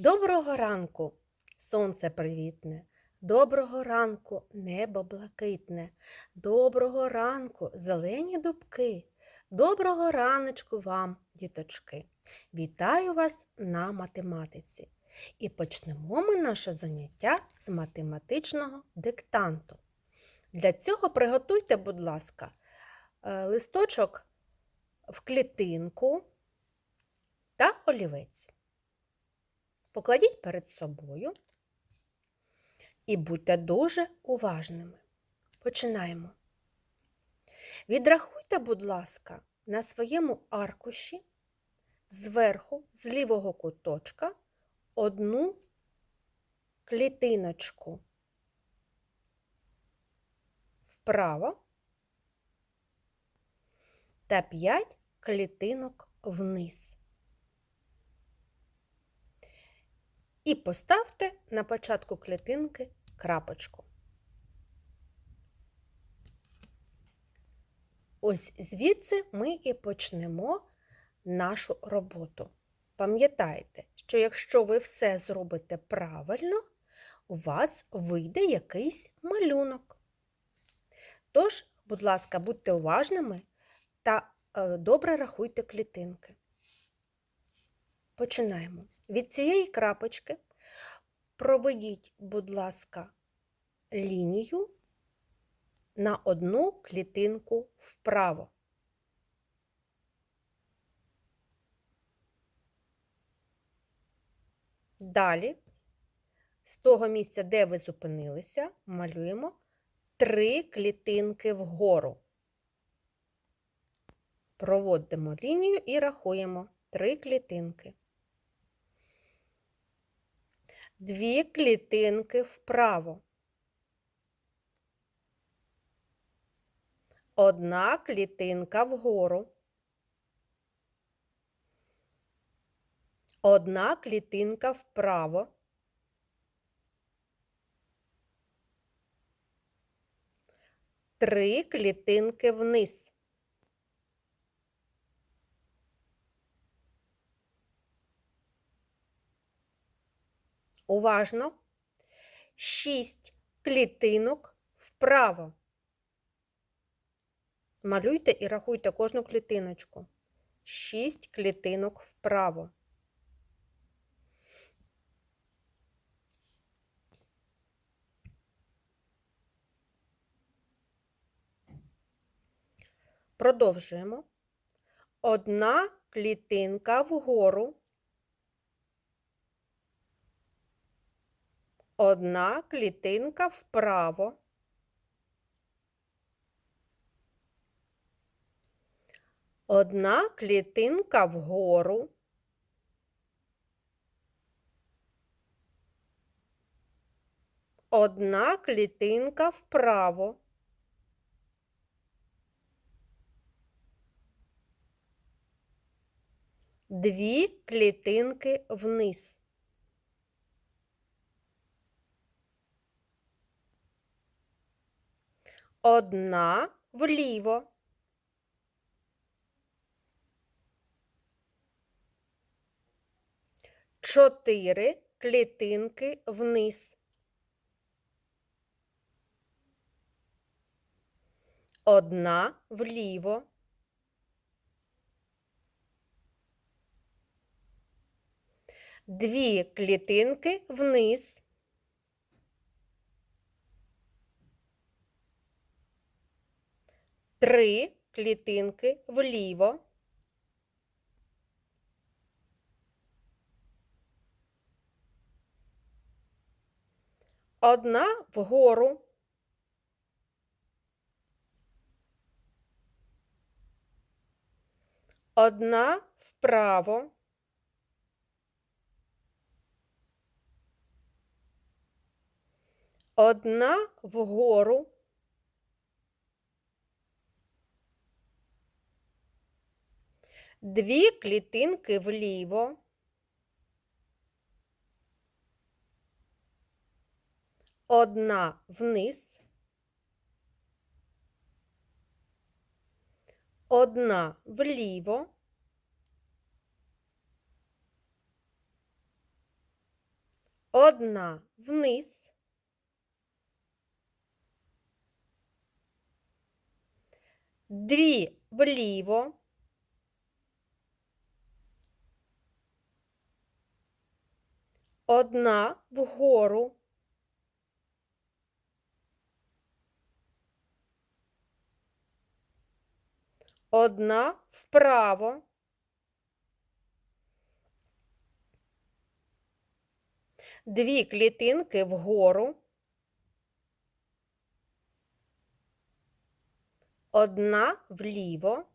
Доброго ранку, сонце привітне, доброго ранку, небо блакитне, доброго ранку, зелені дубки, доброго раночку вам, діточки. Вітаю вас на математиці. І почнемо ми наше заняття з математичного диктанту. Для цього приготуйте, будь ласка, е, листочок в клітинку та олівець. Покладіть перед собою і будьте дуже уважними. Починаємо. Відрахуйте, будь ласка, на своєму аркуші зверху, з лівого куточка, одну клітиночку вправо та 5 клітинок вниз. І поставте на початку клітинки крапочку. Ось звідси ми і почнемо нашу роботу. Пам'ятайте, що якщо ви все зробите правильно, у вас вийде якийсь малюнок. Тож, будь ласка, будьте уважними та е, добре рахуйте клітинки. Починаємо. Від цієї крапочки проведіть, будь ласка, лінію на одну клітинку вправо. Далі, з того місця, де ви зупинилися, малюємо три клітинки вгору. Проводимо лінію і рахуємо три клітинки. Дві клітинки вправо. Одна клітинка вгору. Одна клітинка вправо. Три клітинки вниз. Уважно. Шість клітинок вправо. Малюйте і рахуйте кожну клітиночку. Шість клітинок вправо. Продовжуємо. Одна клітинка вгору. Одна клітинка вправо. Одна клітинка вгору. Одна клітинка вправо. Дві клітинки вниз. Одна вліво. Чотири клітинки вниз. Одна вліво. Дві клітинки вниз. Три клітинки вліво. Одна вгору. Одна вправо. Одна вгору. Дві клітинки вліво. Одна вниз. Одна вліво. Одна вниз. Дві вліво. Одна вгору. Одна вправо. Дві клітинки вгору. Одна вліво.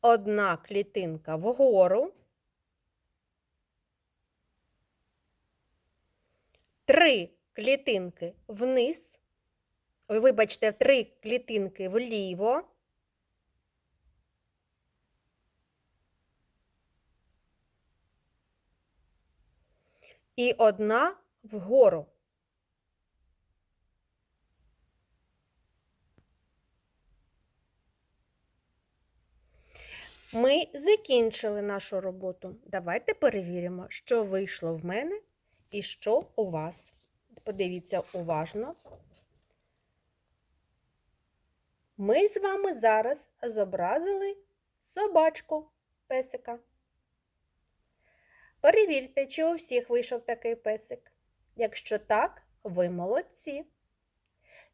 Одна клітинка вгору. Три клітинки вниз. Ой, вибачте, три клітинки вліво. І одна вгору. Ми закінчили нашу роботу. Давайте перевіримо, що вийшло в мене і що у вас. Подивіться уважно. Ми з вами зараз зобразили собачку песика. Перевірте, чи у всіх вийшов такий песик. Якщо так, ви молодці.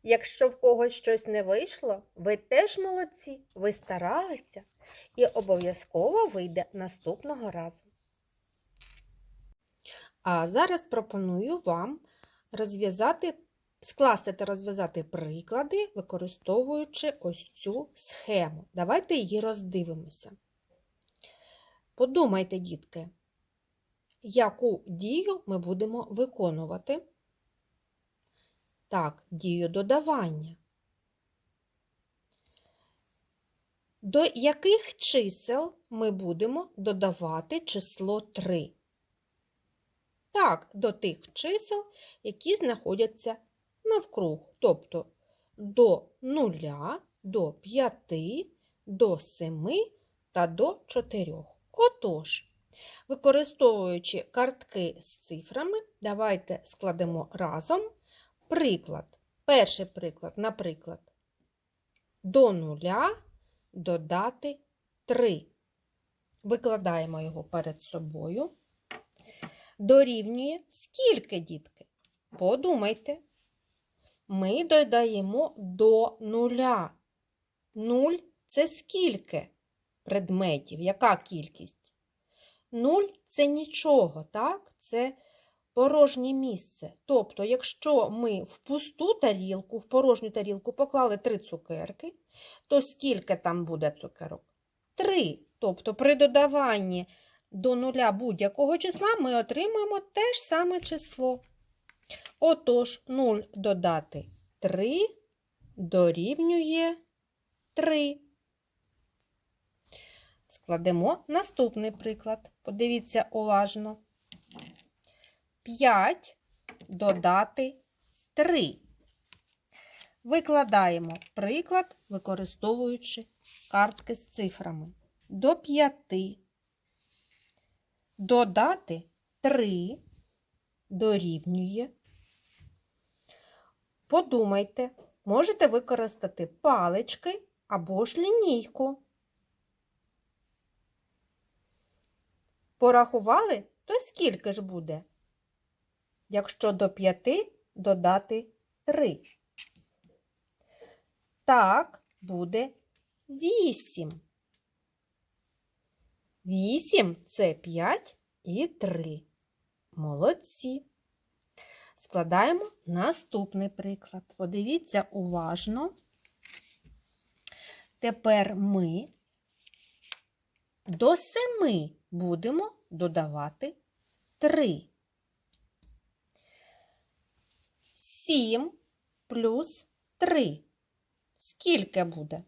Якщо в когось щось не вийшло, ви теж молодці, ви старалися і обов'язково вийде наступного разу. А зараз пропоную вам розв'язати, скласти та розв'язати приклади, використовуючи ось цю схему. Давайте її роздивимося. Подумайте, дітки, яку дію ми будемо виконувати? Так, дію додавання. До яких чисел ми будемо додавати число 3? Так, до тих чисел, які знаходяться навкруг, тобто до 0, до 5, до 7 та до 4. Отож, використовуючи картки з цифрами, давайте складемо разом приклад. Перший приклад, наприклад, до нуля додати 3. Викладаємо його перед собою. Дорівнює скільки, дітки? Подумайте. Ми додаємо до нуля. Нуль це скільки предметів? Яка кількість? Нуль це нічого, так? Це порожнє місце. Тобто, якщо ми в пусту тарілку, в порожню тарілку поклали три цукерки, то скільки там буде цукерок? Три. Тобто, при додаванні до нуля будь-якого числа ми отримаємо те ж саме число. Отож, 0 додати 3 дорівнює 3. Складемо наступний приклад. Подивіться уважно. 5 додати 3. Викладаємо приклад, використовуючи картки з цифрами. До 5 додати 3 дорівнює. Подумайте, можете використати палички або ж лінійку. Порахували, то скільки ж буде? Якщо до 5 додати 3. Так, буде 8. 8 це 5 і 3. Молодці. Складаємо наступний приклад. Подивіться уважно. Тепер ми до 7 будемо додавати 3. 7 плюс 3. Скільки буде?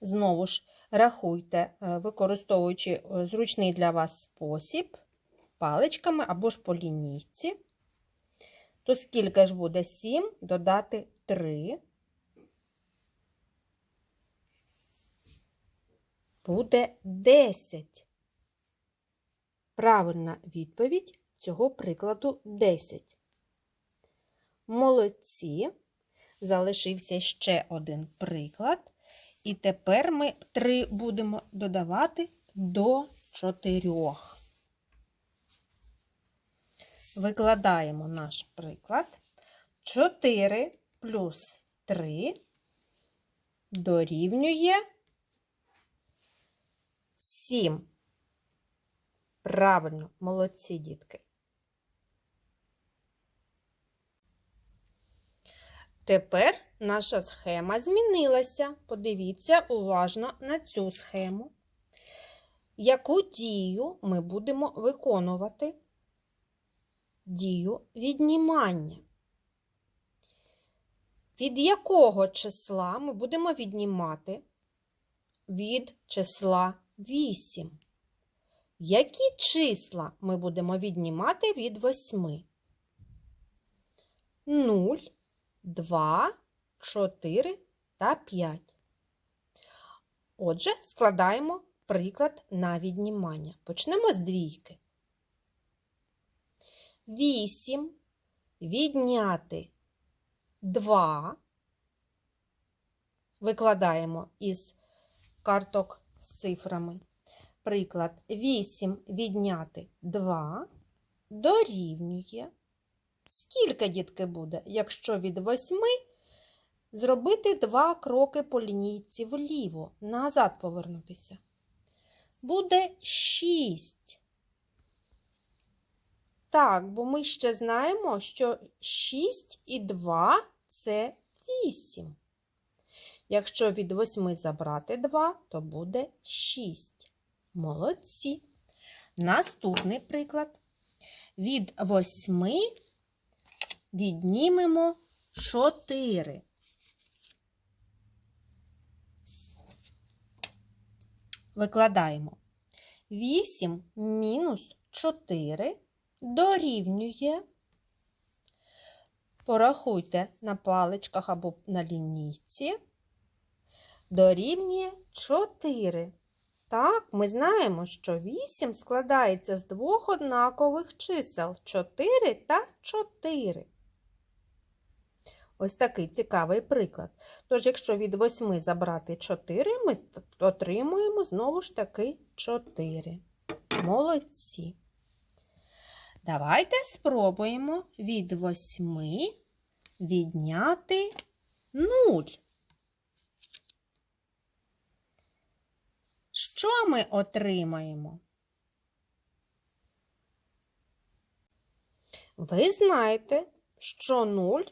Знову ж рахуйте, е, використовуючи е, зручний для вас спосіб, паличками або ж по лінійці. То скільки ж буде 7 додати 3 буде 10. Правильна відповідь цього прикладу 10. Молодці. Залишився ще один приклад. І тепер ми 3 будемо додавати до 4. Викладаємо наш приклад. 4 плюс 3 дорівнює 7. Правильно, молодці дітки. Тепер наша схема змінилася. Подивіться уважно на цю схему. Яку дію ми будемо виконувати? Дію віднімання. Від якого числа ми будемо віднімати? Від числа 8. Які числа ми будемо віднімати від 8? 0, 2, 4 та 5. Отже, складаємо приклад на віднімання. Почнемо з двійки. 8 відняти 2. Викладаємо із карток з цифрами. Приклад 8 відняти 2 дорівнює. Скільки дітки буде, якщо від 8 зробити 2 кроки по лінійці вліво, назад повернутися? Буде 6. Так, бо ми ще знаємо, що 6 і 2 це 8. Якщо від 8 забрати 2, то буде 6. Молодці. Наступний приклад. Від 8 віднімемо 4. Викладаємо. 8 мінус 4 дорівнює. Порахуйте на паличках або на лінійці. Дорівнює 4. Так, ми знаємо, що 8 складається з двох однакових чисел 4 та 4. Ось такий цікавий приклад. Тож, якщо від 8 забрати 4, ми отримуємо знову ж таки 4. Молодці. Давайте спробуємо від 8 відняти 0. Що ми отримаємо? Ви знаєте, що 0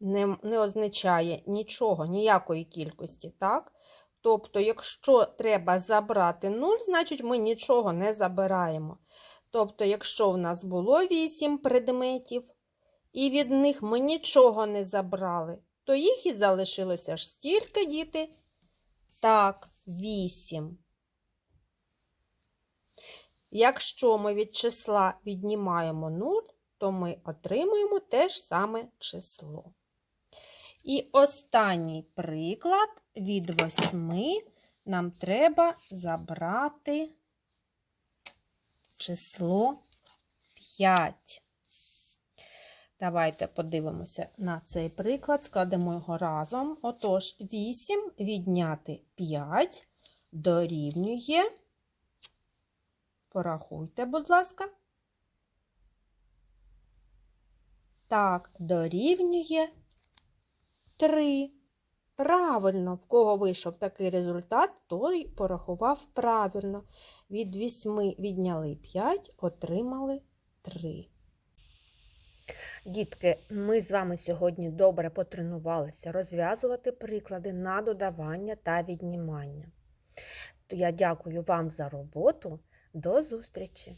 не, не означає нічого, ніякої кількості, так? Тобто, якщо треба забрати 0, значить ми нічого не забираємо. Тобто, якщо в нас було 8 предметів, і від них ми нічого не забрали, то їх і залишилося ж стільки діти. Так, 8. Якщо ми від числа віднімаємо 0, то ми отримуємо те ж саме число. І останній приклад від 8 нам треба забрати число 5. Давайте подивимося на цей приклад, складемо його разом. Отож, 8 відняти 5 дорівнює. Порахуйте, будь ласка. Так, дорівнює 3. Правильно, в кого вийшов такий результат, той порахував правильно. Від 8 відняли 5, отримали 3. Дітки, ми з вами сьогодні добре потренувалися розв'язувати приклади на додавання та віднімання. Я дякую вам за роботу. До зустрічі!